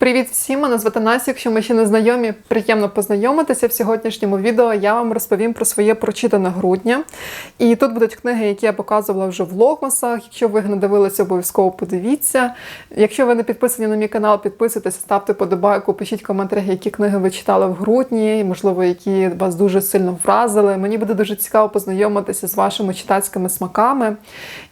Привіт всім! Мене звати Настя. Якщо ми ще не знайомі, приємно познайомитися. В сьогоднішньому відео я вам розповім про своє прочитане грудня. І тут будуть книги, які я показувала вже в логмасах. Якщо ви їх не дивилися, обов'язково подивіться. Якщо ви не підписані на мій канал, підписуйтесь, ставте подобайку, пишіть коментарі, які книги ви читали в грудні, можливо, які вас дуже сильно вразили. Мені буде дуже цікаво познайомитися з вашими читацькими смаками.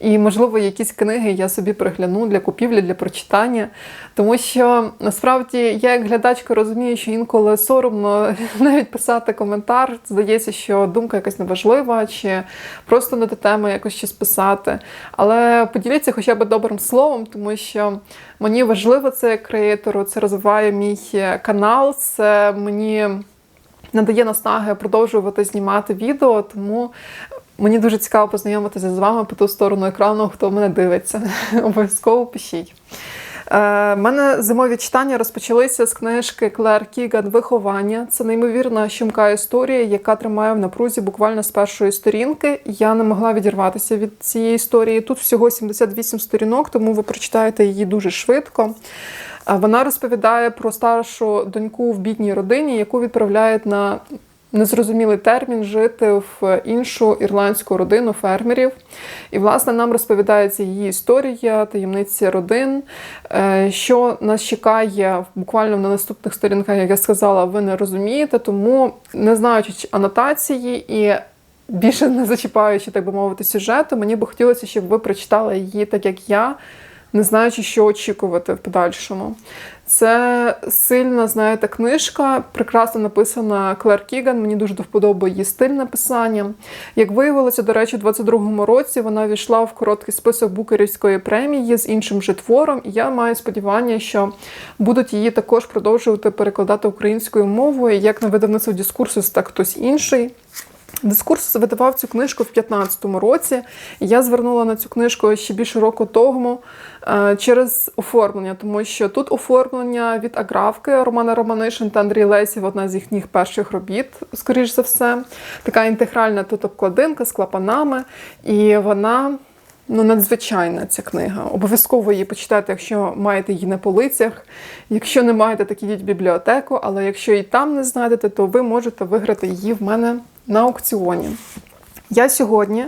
І, можливо, якісь книги я собі пригляну для купівлі, для прочитання. Тому що насправді я, як глядачка, розумію, що інколи соромно навіть писати коментар. Здається, що думка якась неважлива, чи просто не до теми якось щось писати. Але поділіться хоча б добрим словом, тому що мені важливо це як креатору, це розвиває мій канал, це мені надає наснаги продовжувати знімати відео, тому. Мені дуже цікаво познайомитися з вами по ту сторону екрану, хто мене дивиться. Обов'язково пишіть. Е, мене зимові читання розпочалися з книжки Клер Кіган Виховання. Це неймовірна щумка історія, яка тримає в напрузі буквально з першої сторінки. Я не могла відірватися від цієї історії. Тут всього 78 сторінок, тому ви прочитаєте її дуже швидко. Е, Вона розповідає про старшу доньку в бідній родині, яку відправляють на незрозумілий термін жити в іншу ірландську родину фермерів. І, власне, нам розповідається її історія, таємниці родин, е, що нас чекає буквально на наступних сторінках, як я сказала, ви не розумієте, тому не знаючи анотації і. Більше не зачіпаючи, так би мовити, сюжету, мені би хотілося, щоб ви прочитали її так, як я, не знаючи, що очікувати в подальшому. Це сильна, знаєте, книжка, прекрасно написана Клер Кіган. Мені дуже до вподоби її стиль написання. Як виявилося, до речі, у 22-му році вона війшла в короткий список Букерівської премії з іншим же твором. І я маю сподівання, що будуть її також продовжувати перекладати українською мовою, як на видавництво дискурсу, так хтось інший. Дискурс видавав цю книжку в 2015 році. Я звернула на цю книжку ще більше року тому е, через оформлення, тому що тут оформлення від Аграфки Романа Романишин та Андрій Лесів одна з їхніх перших робіт, скоріш за все. Така інтегральна тут обкладинка з клапанами, і вона. Ну, надзвичайна ця книга. Обов'язково її почитайте, якщо маєте її на полицях. Якщо не маєте, так ідіть в бібліотеку, але якщо і там не знайдете, то ви можете виграти її в мене на аукціоні. Я сьогодні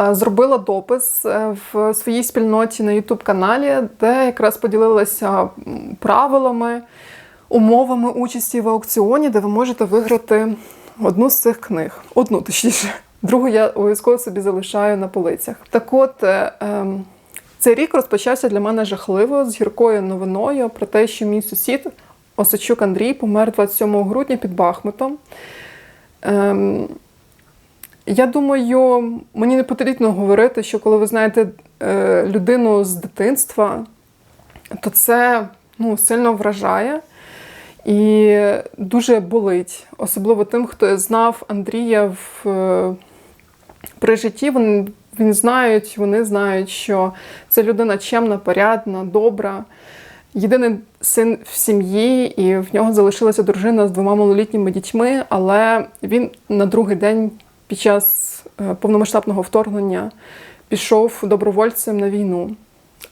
е, зробила допис е, в своїй спільноті на YouTube каналі, де якраз поділилася правилами, умовами участі в аукціоні, де ви можете виграти одну з цих книг. Одну, точніше. Другу я обов'язково собі залишаю на полицях. Так от. е, ем, Цей рік розпочався для мене жахливо з гіркою новиною про те, що мій сусід Осачук Андрій помер 27 грудня під Бахмутом. Ем, я думаю, мені не потрібно говорити, що коли ви знаєте е, людину з дитинства, то це ну, сильно вражає і дуже болить. Особливо тим, хто знав Андрія в, е, при житті. Вони, він знають, вони знають, що це людина чемна, порядна, добра. Єдиний син в сім'ї, і в нього залишилася дружина з двома малолітніми дітьми, але він на другий день під час е, повномасштабного вторгнення пішов добровольцем на війну,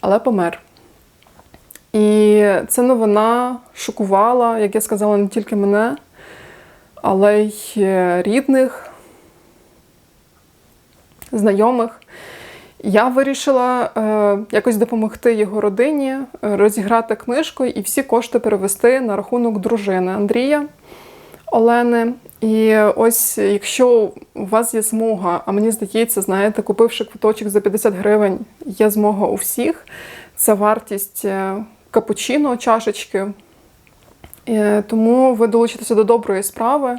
але помер. І ця новина шокувала, як я сказала, не тільки мене, але й е, рідних, знайомих. Я вирішила е, якось допомогти його родині, е, розіграти книжку і всі кошти перевести на рахунок дружини Андрія Олени. І ось якщо у вас є змога, а мені здається, знаєте, купивши квиточок за 50 гривень, є змога у всіх. Це вартість е, капучино, чашечки. Е, тому ви долучитеся до доброї справи.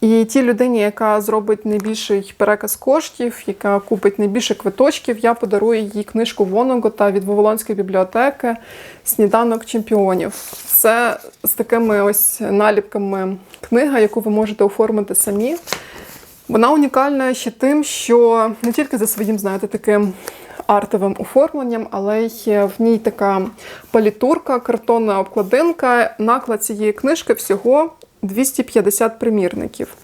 І тій людині, яка зробить найбільший переказ коштів, яка купить найбільше квиточків, я подарую їй книжку Воногота від Вавилонської бібліотеки Сніданок чемпіонів. Це з такими ось наліпками книга, яку ви можете оформити самі. Вона унікальна ще тим, що не тільки за своїм, знаєте, таким артовим оформленням, але й в ній така палітурка, картонна обкладинка. Наклад цієї книжки всього 250 примірників.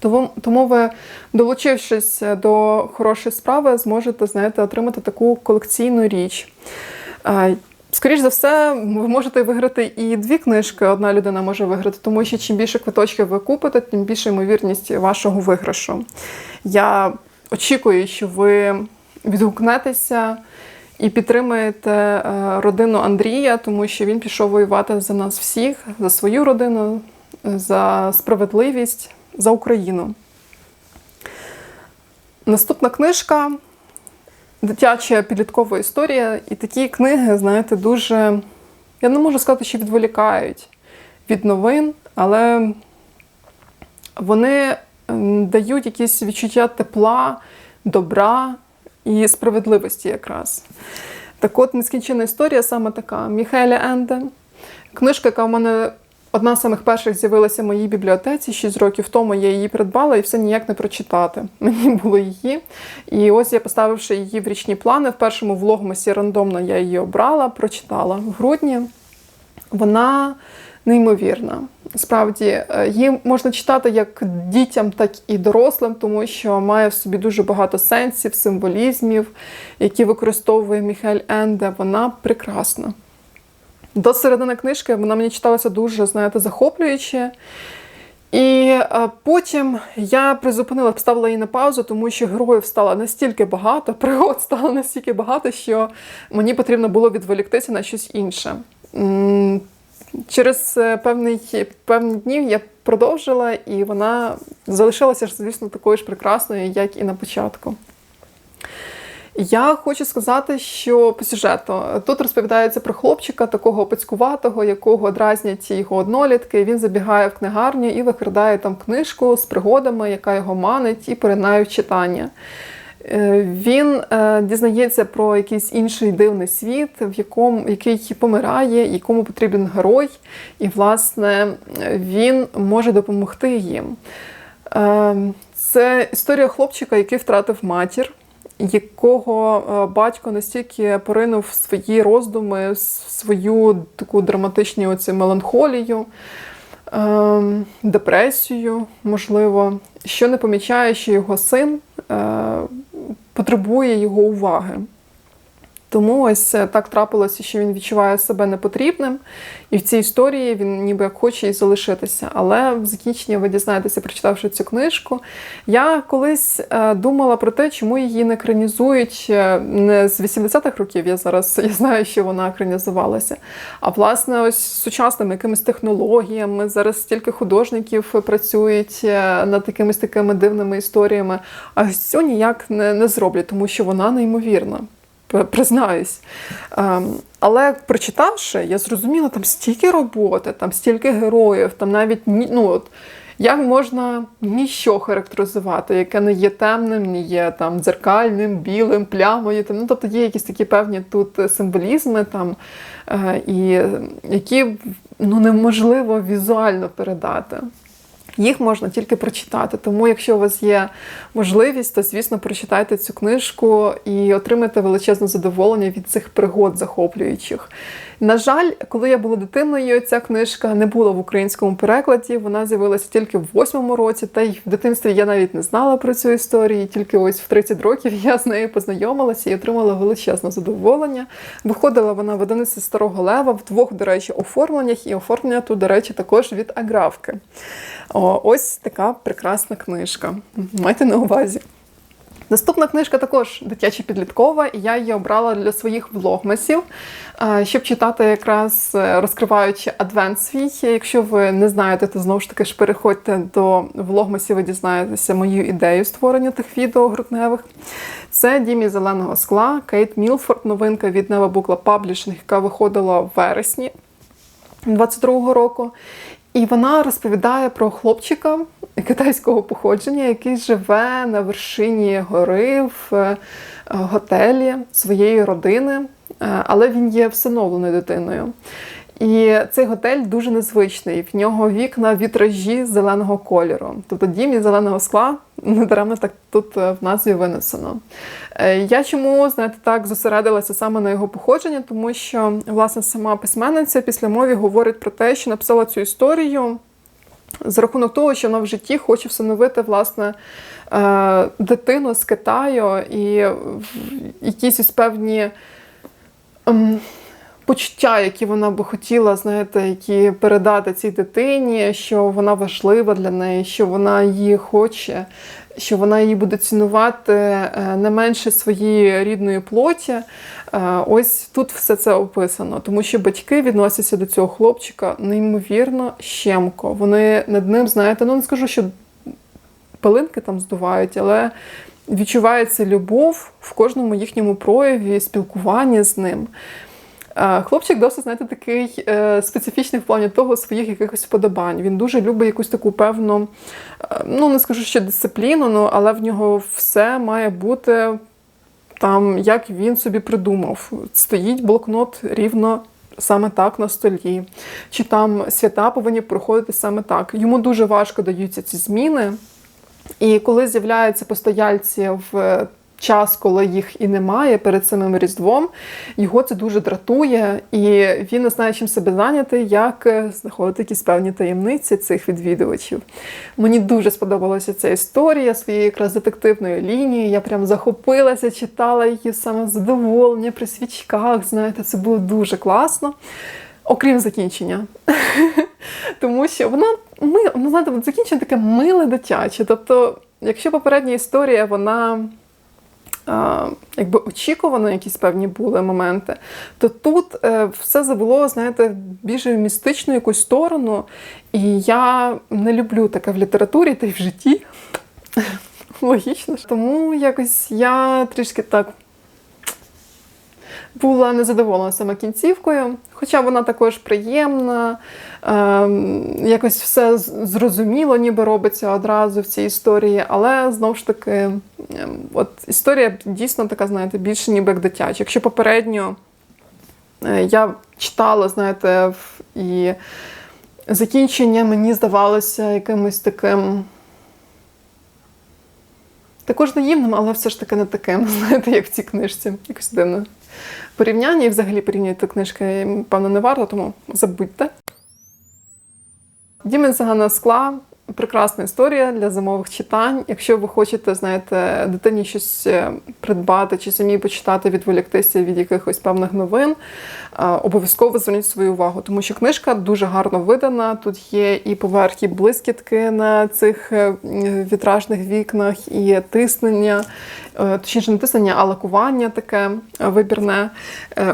Тому, тому ви, долучившись до хорошої справи, зможете знаєте, отримати таку колекційну річ. Скоріш за все, ви можете виграти і дві книжки. Одна людина може виграти, тому що чим більше квиточків ви купите, тим більше ймовірність вашого виграшу. Я очікую, що ви відгукнетеся і підтримаєте е, родину Андрія, тому що він пішов воювати за нас всіх, за свою родину, за справедливість, за Україну. Наступна книжка дитяча підліткова історія. І такі книги, знаєте, дуже, я не можу сказати, що відволікають від новин, але вони дають якісь відчуття тепла, добра і справедливості якраз. Так от нескінчена історія саме така. Міхеля Енде. Книжка, яка в мене одна з самих перших з'явилася в моїй бібліотеці 6 років тому. Я її придбала і все ніяк не прочитати. Мені було її. І ось я, поставивши її в річні плани, в першому влогмасі рандомно я її обрала, прочитала в грудні. Вона неймовірна. Справді, е, її можна читати як дітям, так і дорослим, тому що має в собі дуже багато сенсів, символізмів, які використовує Міхель Енде. Вона прекрасна. До середини книжки вона мені читалася дуже, знаєте, захоплююче. І е, потім я призупинила, поставила її на паузу, тому що героїв стало настільки багато, пригод стало настільки багато, що мені потрібно було відволіктися на щось інше. Через е, певний, певні днів я продовжила, і вона залишилася, звісно, такою ж прекрасною, як і на початку. Я хочу сказати, що по сюжету тут розповідається про хлопчика, такого пацькуватого, якого дразнять його однолітки. Він забігає в книгарню і викрадає там книжку з пригодами, яка його манить, і поринає в читання. Е, Він е, дізнається про якийсь інший дивний світ, в якому який помирає, якому потрібен герой, і, власне, він може допомогти їм. Е, Це історія хлопчика, який втратив матір якого батько настільки поринув в свої роздуми, в свою таку драматичну оцю меланхолію, ем, депресію, можливо, що не помічає, що його син потребує його уваги. Тому ось е, так трапилося, що він відчуває себе непотрібним, і в цій історії він ніби як хоче і залишитися. Але в закінченні ви дізнаєтеся, прочитавши цю книжку. Я колись е, думала про те, чому її не екранізують е, не з 80-х років. Я зараз я знаю, що вона екранізувалася. А власне, ось сучасними якимись технологіями. Зараз стільки художників працюють над якимись такими дивними історіями. А цю ніяк не, не зроблять, тому що вона неймовірна признаюсь. Ем, але прочитавши, я зрозуміла, там стільки роботи, там стільки героїв, там навіть ну, от, як можна ніщо характеризувати, яке не є темним, не є там дзеркальним, білим, плямою. Ну, Тобто є якісь такі певні тут символізми, там, е, і які ну, неможливо візуально передати. Їх можна тільки прочитати. Тому, якщо у вас є можливість, то звісно прочитайте цю книжку і отримайте величезне задоволення від цих пригод захоплюючих. На жаль, коли я була дитиною, ця книжка не була в українському перекладі. Вона з'явилася тільки в восьмому році, та й в дитинстві я навіть не знала про цю історію. Тільки ось в 30 років я з нею познайомилася і отримала величезне задоволення. Виходила вона в одиниці старого лева в двох, до речі, оформленнях, і оформлення тут, до речі, також від аграфки. О, Ось така прекрасна книжка. Майте на увазі. Наступна книжка також дитяча підліткова, і я її обрала для своїх влогмасів, щоб читати якраз е, розкриваючи адвент свій. Якщо ви не знаєте, то знову ж таки ж переходьте до влогмасів і дізнаєтеся мою ідею створення тих відео грудневих. Це Дімі зеленого скла, Кейт Мілфорд, новинка від Нева Букла Паблішинг, яка виходила в вересні 22-го року. І вона розповідає про хлопчика китайського походження, який живе на вершині гори в е, готелі своєї родини, е, але він є всиновленою дитиною. І цей готель дуже незвичний. В нього вікна вітражі зеленого кольору. Тобто дім із зеленого скла недаремно так тут е, в назві винесено. Я чому, знаєте, так зосередилася саме на його походженні, тому що власне сама письменниця після мові говорить про те, що написала цю історію. За рахунок того, що вона в житті хоче встановити власне е, дитину з Китаю і якісь ось певні ем, почуття, які вона би хотіла, знаєте, які передати цій дитині, що вона важлива для неї, що вона її хоче, що вона її буде цінувати е, не менше своєї рідної плоті. Е, Ось тут все це описано, тому що батьки відносяться до цього хлопчика неймовірно щемко. Вони над ним, знаєте, ну не скажу, що пилинки там здувають, але відчувається любов в кожному їхньому прояві, спілкуванні з ним. Хлопчик досить, знаєте, такий е, специфічний в плані того своїх якихось вподобань. Він дуже любить якусь таку певну, е, ну не скажу, що дисципліну, ну, але в нього все має бути там, як він собі придумав. Стоїть блокнот рівно саме так на столі, чи там свята повинні проходити саме так. Йому дуже важко даються ці зміни. І коли з'являються постояльці в час, коли їх і немає перед самим Різдвом, його це дуже дратує, і він не знає, чим себе зайняти, як е, знаходити якісь певні таємниці цих відвідувачів. Мені дуже сподобалася ця історія своєї якраз детективної лінії. Я прям захопилася, читала її саме задоволення при свічках. Знаєте, це було дуже класно. Окрім закінчення. Тому що вона ми, ну, знаєте, закінчення таке миле дитяче. Тобто, якщо попередня історія, вона якби очікувано, якісь певні були моменти, то тут е, все забуло, знаєте, більше в містичну якусь сторону. І я не люблю таке в літературі та й в житті. Логічно. ж. Тому якось я трішки так була незадоволена саме кінцівкою, хоча вона також приємна, ем, якось все зрозуміло, ніби робиться одразу в цій історії, але знову ж таки, ем, от історія дійсно така, знаєте, більше ніби як дитяча. Якщо попередньо е, я читала, знаєте, і закінчення мені здавалося якимось таким. Також наївним, але все ж таки не таким, знаєте, як в цій книжці. Якось дивно порівняння і взагалі порівнювати книжки, певно, не варто, тому забудьте. Дімен Загана скла прекрасна історія для зимових читань. Якщо ви хочете, знаєте, дитині щось е, придбати чи самі почитати, відволіктися від якихось певних новин, е, обов'язково зверніть свою увагу, тому що книжка дуже гарно видана. Тут є і поверхі блискітки на цих е, вітражних вікнах, і тиснення, точніше не тиснення, а лакування таке вибірне.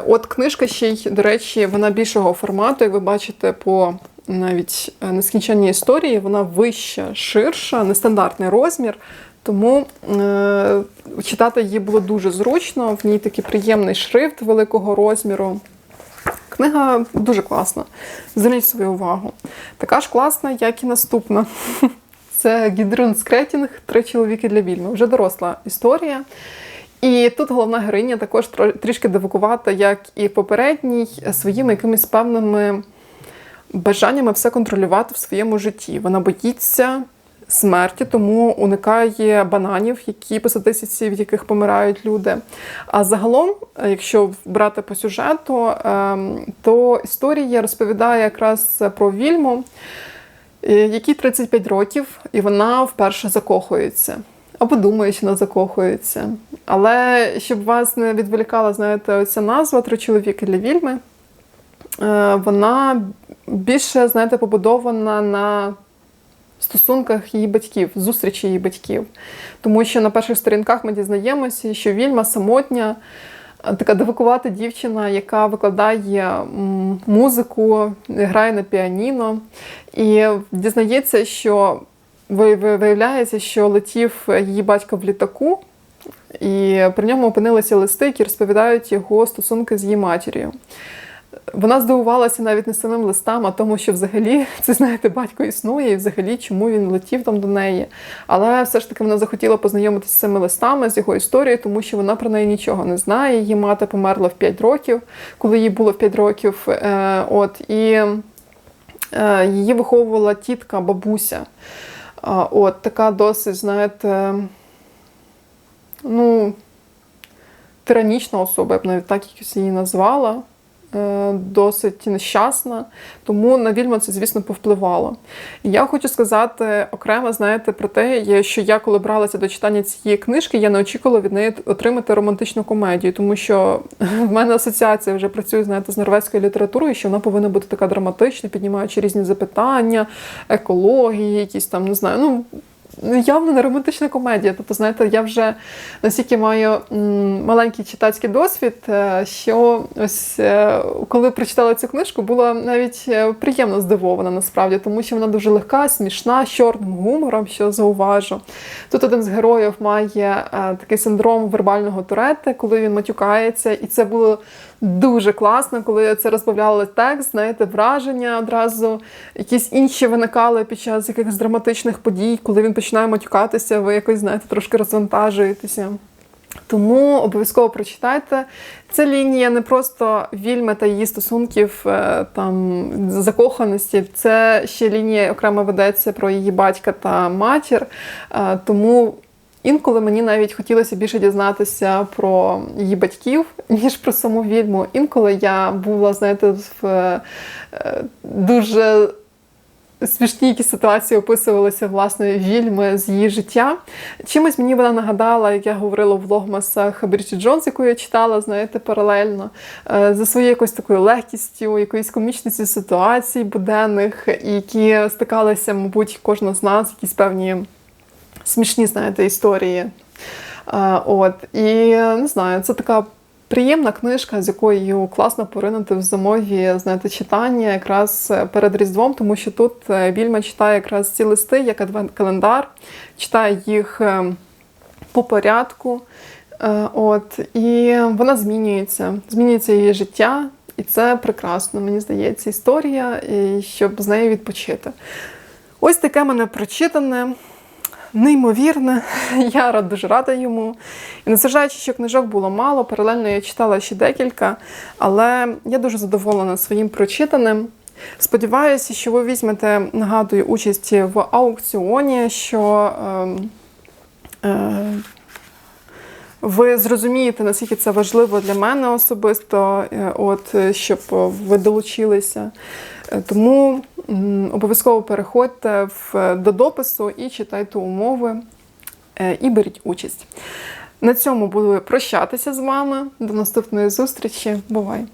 От книжка ще й, до речі, вона більшого формату, як ви бачите, по навіть е, нескінченній історії, вона вища, ширша, нестандартний розмір. Тому е, читати її було дуже зручно, в ній такий приємний шрифт великого розміру. Книга дуже класна. Зверніть свою увагу. Така ж класна, як і наступна. Це Гідрун Скретінг Три чоловіки для вільми. Вже доросла історія. І тут головна героїня також трішки дивакувата, як і попередній, своїми якимись певними бажаннями все контролювати в своєму житті. Вона боїться смерті, тому уникає бананів, які по статистиці, від яких помирають люди. А загалом, е, якщо брати по сюжету, ем, то історія розповідає якраз про вільму, е, якій 35 років, і вона вперше закохується. Або думає, що вона закохується. Але щоб вас не відволікала, знаєте, ця назва Три чоловіки для вільми. Е, вона більше, знаєте, побудована на стосунках її батьків, зустрічі її батьків. Тому що на перших сторінках ми дізнаємося, що Вільма самотня, е, така дивакувата дівчина, яка викладає музику, грає на піаніно, і дізнається, що ви- ви- виявляється, що летів її батько в літаку. І при ньому опинилися листи, які розповідають його стосунки з її матір'ю. Вона здивувалася навіть не самим листам, а тому, що взагалі це знаєте, батько існує, і взагалі чому він летів там до неї. Але все ж таки вона захотіла познайомитися з цими листами, з його історією, тому що вона про неї нічого не знає. Її мати померла в 5 років, коли їй було 5 років. Е, от і е, її виховувала тітка, бабуся. А, От така досить, знаєте, ну, тиранічна особа, я б навіть так якось її назвала. Е, досить нещасна, тому на Вільма це, звісно, повпливало. І я хочу сказати окремо, знаєте, про те, що я, коли бралася до читання цієї книжки, я не очікувала від неї отримати романтичну комедію, тому що в мене асоціація вже працює, знаєте, з норвезькою літературою, що вона повинна бути така драматична, піднімаючи різні запитання, екології, якісь там, не знаю, ну. Ну, явно не романтична комедія. Тобто, знаєте, я вже настільки маю маленький читацький досвід, е, що ось е, коли прочитала цю книжку, була навіть е, приємно здивована насправді, тому що вона дуже легка, смішна, з чорним гумором, що зауважу. Тут один з героїв має такий синдром вербального турети, коли він матюкається, і це було дуже класно, коли це розбавляли текст, знаєте, враження одразу, якісь інші виникали під час якихось драматичних подій, коли він починає матюкатися, ви якось, знаєте, трошки розвантажуєтеся. Тому обов'язково прочитайте. Це лінія не просто вільми та її стосунків е, там закоханості. Це ще лінія окремо ведеться про її батька та матір. Е, Тому інколи мені навіть хотілося більше дізнатися про її батьків, ніж про саму вільму. Інколи я була, знаєте, в е, дуже смішні якісь ситуації описувалися власне вільми з її життя. Чимось мені вона нагадала, як я говорила в влогмасах Бріджит Джонс, яку я читала, знаєте, паралельно, е, за своєю якоюсь такою легкістю, якоюсь комічністю ситуацій буденних, які стикалися, мабуть, кожна з нас, якісь певні смішні, знаєте, історії. Е, От, і не знаю, це така приємна книжка, з якою класно поринути в зимові знаєте, читання якраз перед Різдвом, тому що тут е, Вільма читає якраз ці листи, як адвент-календар, читає їх е, по порядку. Е, От, і вона змінюється, змінюється її життя, і це прекрасно, мені здається, історія, і щоб з нею відпочити. Ось таке мене прочитане неймовірне. Я рад- дуже рада йому. І незважаючи, що книжок було мало, паралельно я читала ще декілька, але я дуже задоволена своїм прочитаним. Сподіваюся, що ви візьмете, нагадую, участь в аукціоні, що Е, е, ви зрозумієте, наскільки це важливо для мене особисто, е, от, е, щоб ви долучилися. Е, Тому обов'язково переходьте в, до допису і читайте умови е, і беріть участь. На цьому буду прощатися з вами. До наступної зустрічі. Бувай!